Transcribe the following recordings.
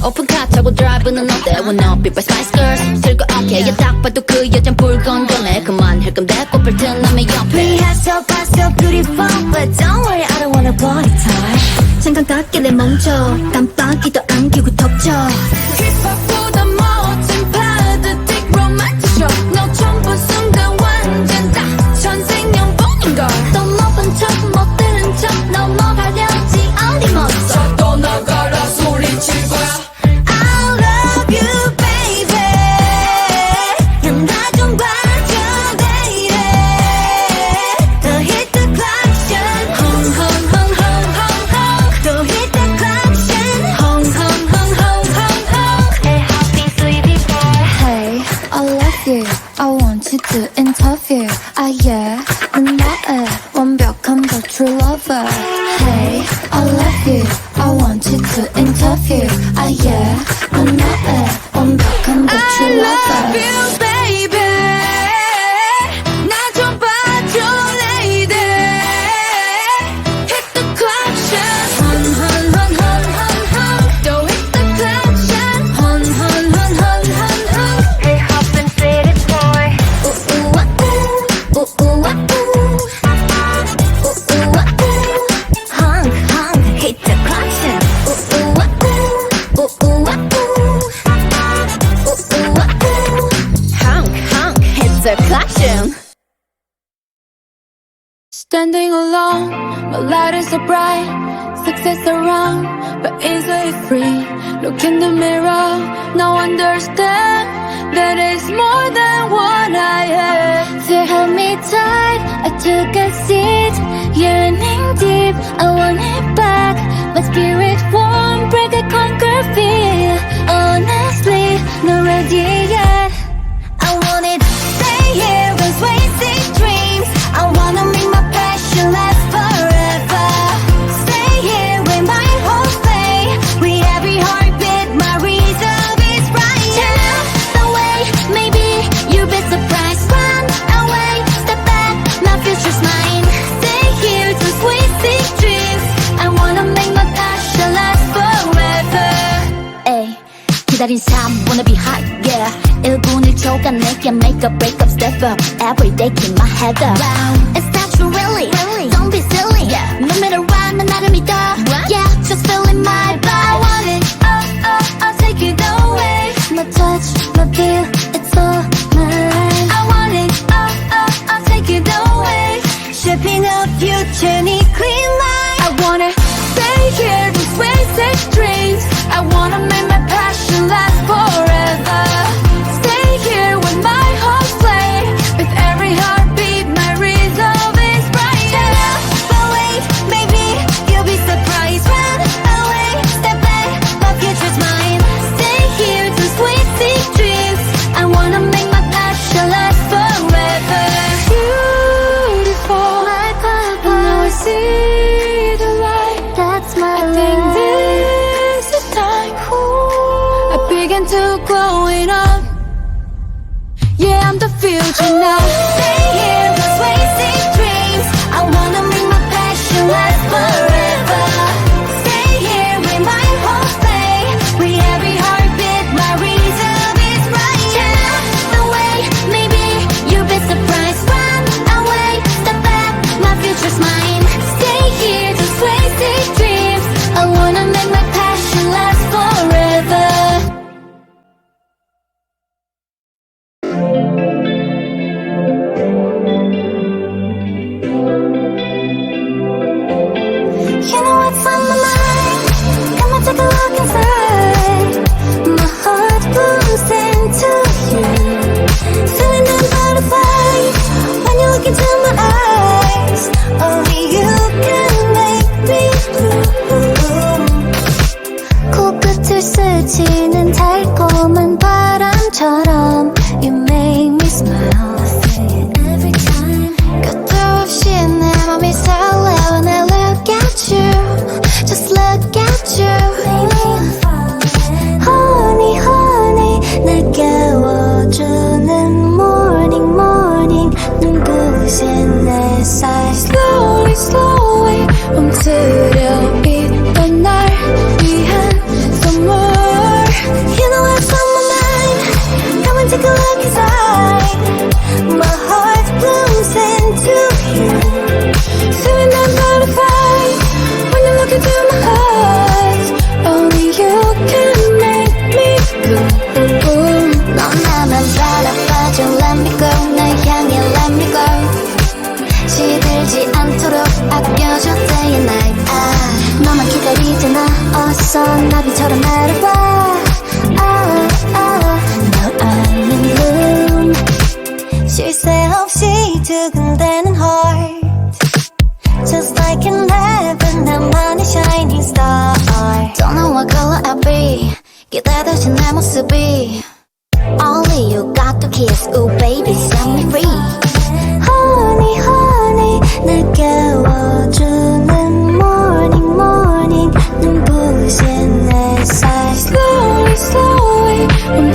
collection Yeah, 오픈 카 타고 드라이브는 어때? Wanna be by Spice Girls 즐거웠게 yeah, 딱 봐도 그 여잔 불건전해 그만할 건데 꽃을 튼 남의 옆에 We have so beautiful But don't worry, I don't wanna body tie 생각 닿길래 멈춰 깜빡이도 안 켜고 덮쳐 I want you to interview Ah yeah 넌 나의 완벽한 더 true lover Hey I love you The collection Standing alone, my light is so bright. Success around, but easily free. Look in the mirror, now understand that it's more than what I have. To hold me tight, I took a seat, yearning deep. I want it back. My spirit won't break a conquer fear. 내게 make a break up, step up. Every day keep my head up. Wow. It's not true, really. Don't be silly. No matter what, 난 나를 믿어. Yeah, just feeling my vibe. I want it. Oh, oh, I'll take it away. My touch, my feel, it's all mine. I want it. Oh, oh, I'll take it away. Shaping a future, need clean light. I wanna stay here with wasted dreams. I wanna make wanna look at Honey, honey morning, morning. Slowly, slowly 움츠려 있던 날 위한 선물. You know my mind. Come and take a look inside 기대되신 내 모습이 Only you got to kiss Ooh baby set me free Honey honey 날 깨워주는 morning morning 눈부신 햇살 Slowly, slowly 움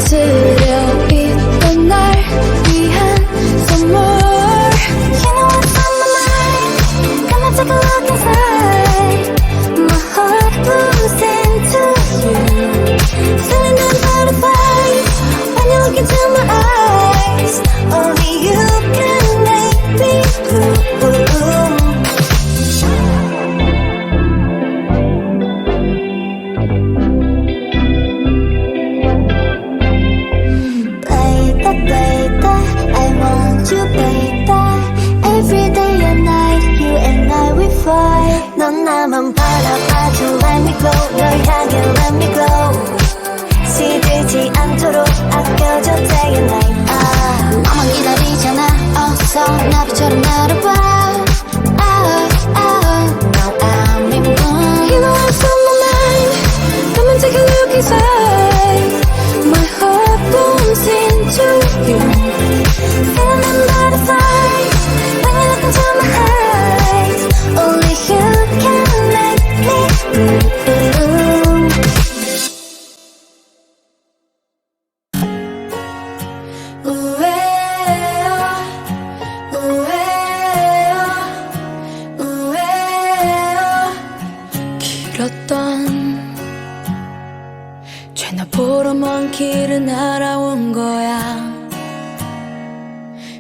널 향해, let me glow. 시들지 않도록 아껴줘, day and night. 아, 나만 기다리잖아 어서 나비처럼 날 날아온 거야.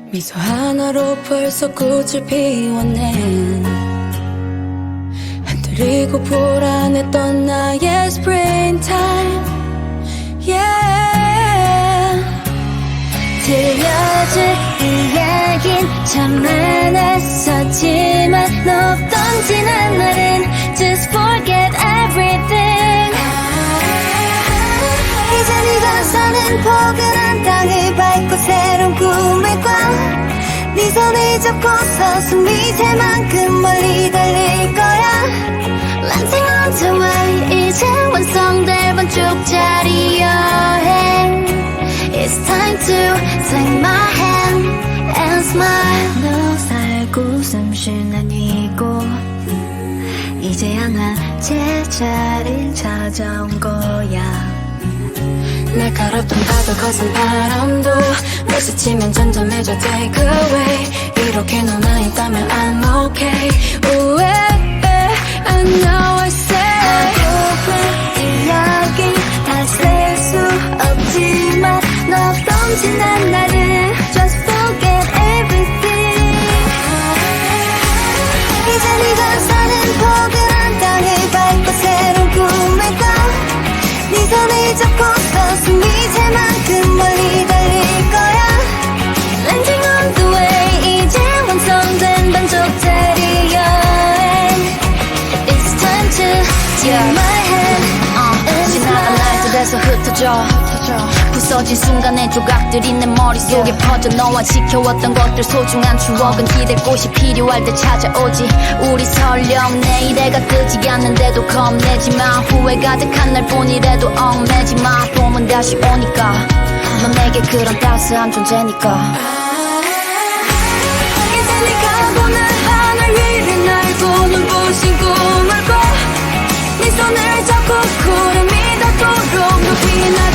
미소 하나로 벌써 꽃을 피웠네. 흔들리고 불안했던 나의 springtime. Yeah. 들려줄 이야긴 참 많았었지만 너 없던 지난 포근한 땅을 밟고 새로운 꿈을 꿔네 손을 잡고서 숨이 찰 만큼 멀리 달릴 거야. Landing on the way 이제 완성될 반쪽짜리 여행 It's time to take my hand and smile. 너 살고 숨 쉬는 이곳 이제야 난 제자리를 찾아온 거야 날카롭던 파도 거센 바람도 물스치면 점점해져 take away 이렇게 너 흩어져. 부서진 순간의 조각들이 내 머릿속에 퍼져. 너와 지켜왔던 것들 소중한 추억은 기댈 곳이 필요할 때 찾아오지. 우리 설령 내일 해가 뜨지 않는데도 겁내지마. 후회 가득한 날 뿐이라도 얽매지마. 봄은 다시 오니까. 넌 내게 그런 따스한 존재니까 we not